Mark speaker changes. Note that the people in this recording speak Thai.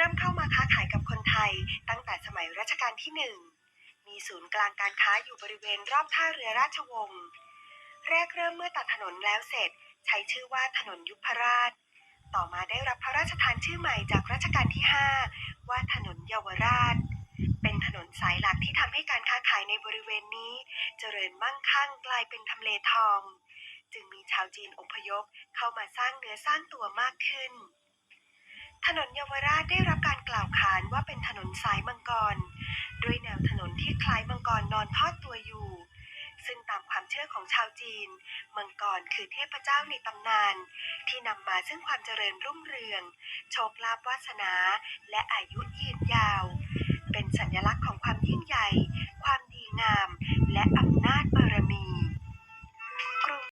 Speaker 1: ริ่มเข้ามาค้าขายกับคนไทย ตั้งแต่สมัยรัชกาลที่หนึ่งมีศูนย์กลางการค้าอยู่บริเวณรอบท่าเรือราชวงศ์แรกเริ่มเมื่อตัดถนนแล้วเสร็จ ใช้ชื่อว่าถนนยุพราช ต่อมาได้รับพระราชทานชื่อใหม่จากรัชกาลที่ 5 ว่าถนนเยาวราช เป็นถนนสายหลักที่ทำให้การค้าขายในบริเวณนี้ เจริญมั่งคั่งกลายเป็นทำเลทอง จึงมีชาวจีนอพยพเข้ามาสร้างเนื้อสร้างตัวมากขึ้น นนเยาวราชได้รับการกล่าวขานว่าเป็นถนนสายมังกร ด้วยแนวถนนที่คล้ายมังกรนอนทอดตัวอยู่ ซึ่งตามความเชื่อของชาวจีน มังกรคือเทพเจ้าในตำนาน ที่นำมาซึ่งความเจริญรุ่งเรือง โชคลาภวาสนา และอายุยืนยาว เป็นสัญลักษณ์ของความยิ่งใหญ่